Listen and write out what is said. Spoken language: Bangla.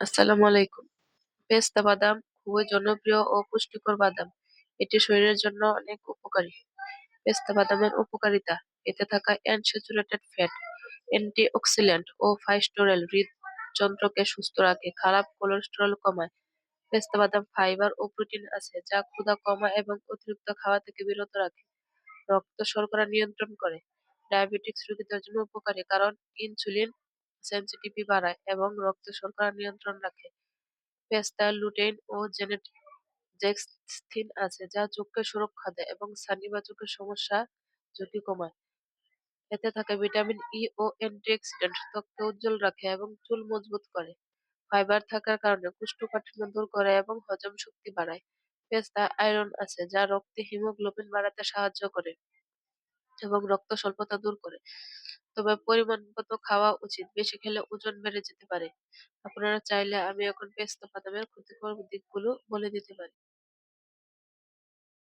আসসালামু আলাইকুম। পেস্তা বাদাম খুবই জনপ্রিয় ও পুষ্টিকর বাদাম। এটি শরীরের জন্য অনেক উপকারী। পেস্তা বাদামের উপকারিতা এতে থাকা অ্যানস্যাচুরেটেড ফ্যাট, অ্যান্টিঅক্সিডেন্ট ও ফাইটোস্টেরল হৃদযন্ত্রকে সুস্থ রাখে, খারাপ কোলেস্টেরল কমায়। পেস্তা বাদাম ফাইবার ও প্রোটিন আছে যা ক্ষুধা কমায় এবং অতিরিক্ত খাওয়া থেকে বিরত রাখে। রক্ত শর্করা নিয়ন্ত্রণ করে। ডায়াবেটিকস রোগীদের জন্য উপকারী কারণ ইনসুলিন সেনসিটিভিটি বাড়ায় এবং রক্ত শর্করা নিয়ন্ত্রণ রাখে। পেস্তায় লুটেইন ও জেক্সথিন আছে যা চোখকে সুরক্ষা দেয় এবং ছানি বা চোখের সমস্যা ঝুঁকি কমায়। এতে থাকে ভিটামিন ই ও অ্যান্টিঅক্সিডেন্ট ত্বককে উজ্জ্বল রাখে এবং চুল মজবুত করে। ফাইবার থাকার কারণে কোষ্ঠকাঠিন্য দূর করে এবং হজম শক্তি বাড়ায়। পেস্তায় আয়রন আছে যা রক্তে হিমোগ্লোবিন বাড়াতে সাহায্য করে এবং রক্ত স্বল্পতা দূর করে। তবে পরিমাণ মতো খাওয়া উচিত, বেশি খেলে ওজন বেড়ে যেতে পারে। আপনারা চাইলে আমি এখন পেস্তা বাদামের ক্ষতিকর দিকগুলো বলে দিতে পারি।